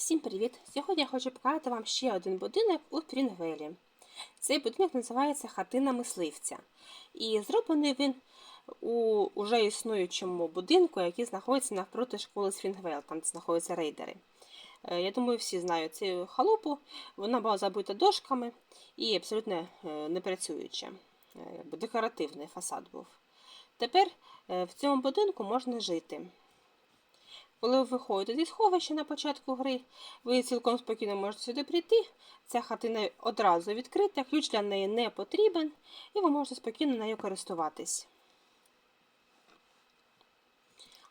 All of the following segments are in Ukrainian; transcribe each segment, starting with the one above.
Всім привіт! Сьогодні я хочу показати вам ще один будинок у Трінгвелі. Цей будинок називається Хатина мисливця. І зроблений він у уже існуючому будинку, який знаходиться навпроти школи Свінгвел, там знаходяться рейдери. Е, Я думаю, всі знають цю халупу. Вона була забита дошками і абсолютно е, не працююча. Е, Декоративний фасад був. Тепер в цьому будинку можна жити. Коли ви виходите зі сховища на початку гри, ви цілком спокійно можете сюди прийти. Ця хатина одразу відкрита, ключ для неї не потрібен, і ви можете спокійно нею користуватись.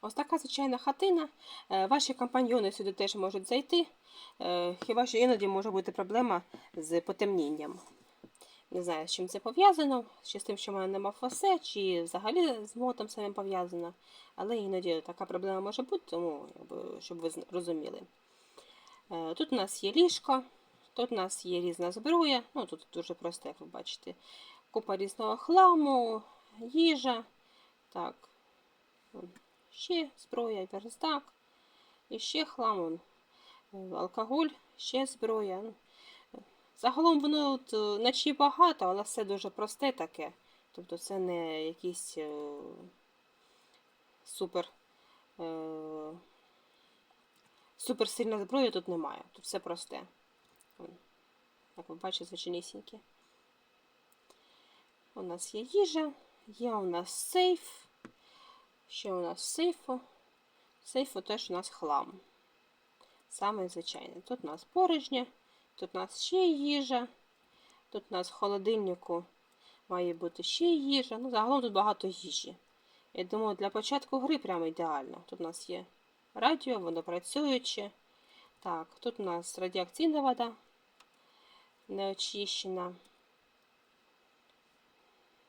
Ось така звичайна хатина. Е, Ваші компаньйони сюди теж можуть зайти. Е, Хіба що іноді може бути проблема з потемнінням. Не знаю, з чим це пов'язано, чи з тим, що в мене нема фосе, чи взагалі з мотом самим пов'язано. Але іноді така проблема може бути, тому щоб ви розуміли. Е, Тут у нас є ліжко, тут у нас є різна зброя. Ну, тут дуже просто, як ви бачите. Купа різного хламу, їжа. Так. Ще зброя, верстак. І ще хлам. е, Алкоголь, ще зброя. Загалом воно от, е, наче багато, але все дуже просте таке. Тобто це не якісь е, супер. Е, суперсильна зброя тут немає. Тут все просте. Як ви бачите, звичайнісіньке. У нас є їжа, є у нас сейф. Що у нас сейфу? Сейфу теж у нас хлам. Саме звичайний. Тут у нас порожня. Тут у нас ще їжа. Тут у нас в холодильнику має бути ще їжа. Ну, загалом тут багато їжі. Я думаю, для початку гри прямо ідеально. Тут у нас є радіо, воно працююче. Так, тут у нас радіоактивна вода не очищена.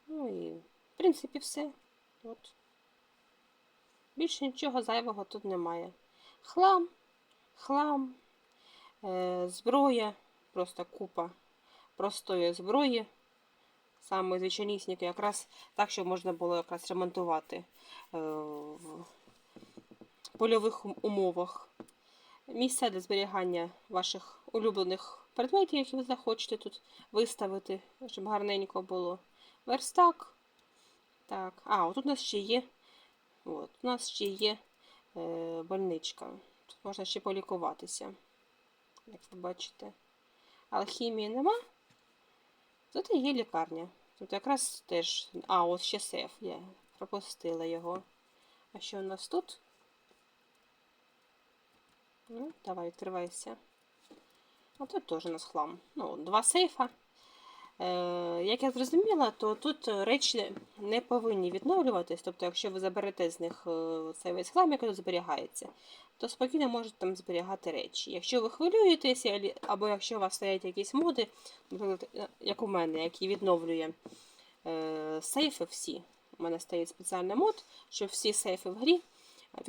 Ну і, в принципі, все. От. Більше нічого зайвого тут немає. Хлам, хлам, зброя, просто купа простої зброї. Саме звичайнісінько, якраз так, щоб можна було якраз ремонтувати е, в польових умовах. Місця для зберігання ваших улюблених предметів, які ви захочете тут виставити, щоб гарненько було. Верстак. Так, а, отут у нас ще є. От, у нас ще є е, больничка. Тут можна ще полікуватися, як ви бачите. Алхімії нема. Тут є лікарня. Тут якраз теж. А, ось ще сейф. Я пропустила його. А що у нас тут? Ну, давай, відкривайся. А тут теж у нас хлам. Ну, два сейфа. Е, як я зрозуміла, то тут речі не повинні відновлюватись. Тобто, якщо ви заберете з них е, цей весь хлам, який тут зберігається, то спокійно можете там зберігати речі. Якщо ви хвилюєтеся, або якщо у вас стоять якісь моди, наприклад, е, як у мене, який відновлює е, сейфи всі. У мене стоїть спеціальний мод, щоб всі сейфи в грі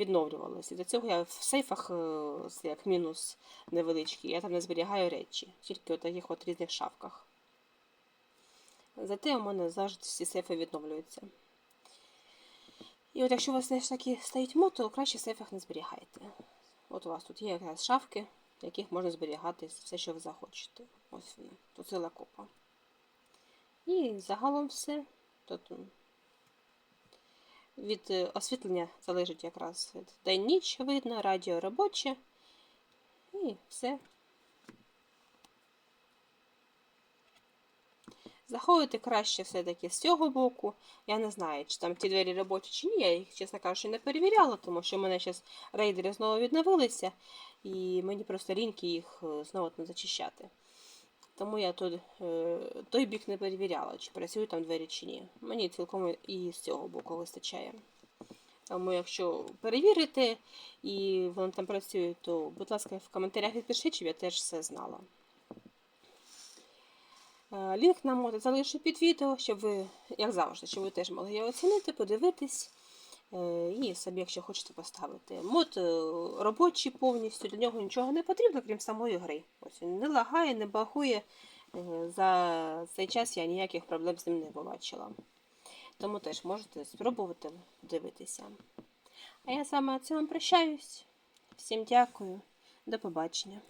відновлювалися. До цього я в сейфах, е, як мінус невеличкий, я там не зберігаю речі, тільки у таких от різних шафках. Зате у мене завжди всі сейфи відновлюються. І от якщо у вас все ж таки стоїть мод, то краще сейфах не зберігайте. От у вас тут є якраз шафки, в яких можна зберігати все, що ви захочете. Ось вони, тут ціла купа. І загалом все. Тут від е, освітлення залежить якраз від день-ніч видно, радіо робоче. І все. Заходити краще все-таки з цього боку. Я не знаю, чи там ті двері робочі чи ні. Я їх, чесно кажучи, не перевіряла, тому що в мене зараз рейдери знову відновилися, і мені просто ліньки їх е, знову там зачищати. Тому я тут, е, той бік не перевіряла, чи працюють там двері чи ні. Мені цілком і з цього боку вистачає. Тому якщо перевірите і воно там працює, то, будь ласка, в коментарях відпишіть, щоб я теж все знала. Лінк на мод залишу під відео, щоб ви, як завжди, щоб ви теж могли його оцінити, подивитись. Е, І собі, якщо хочете поставити. Мод е, робочий повністю, для нього нічого не потрібно, крім самої гри. Ось він не лагає, не багує. Е, За цей час я ніяких проблем з ним не побачила. Тому теж можете спробувати дивитися. А я з цьому прощаюсь. Всім дякую До побачення.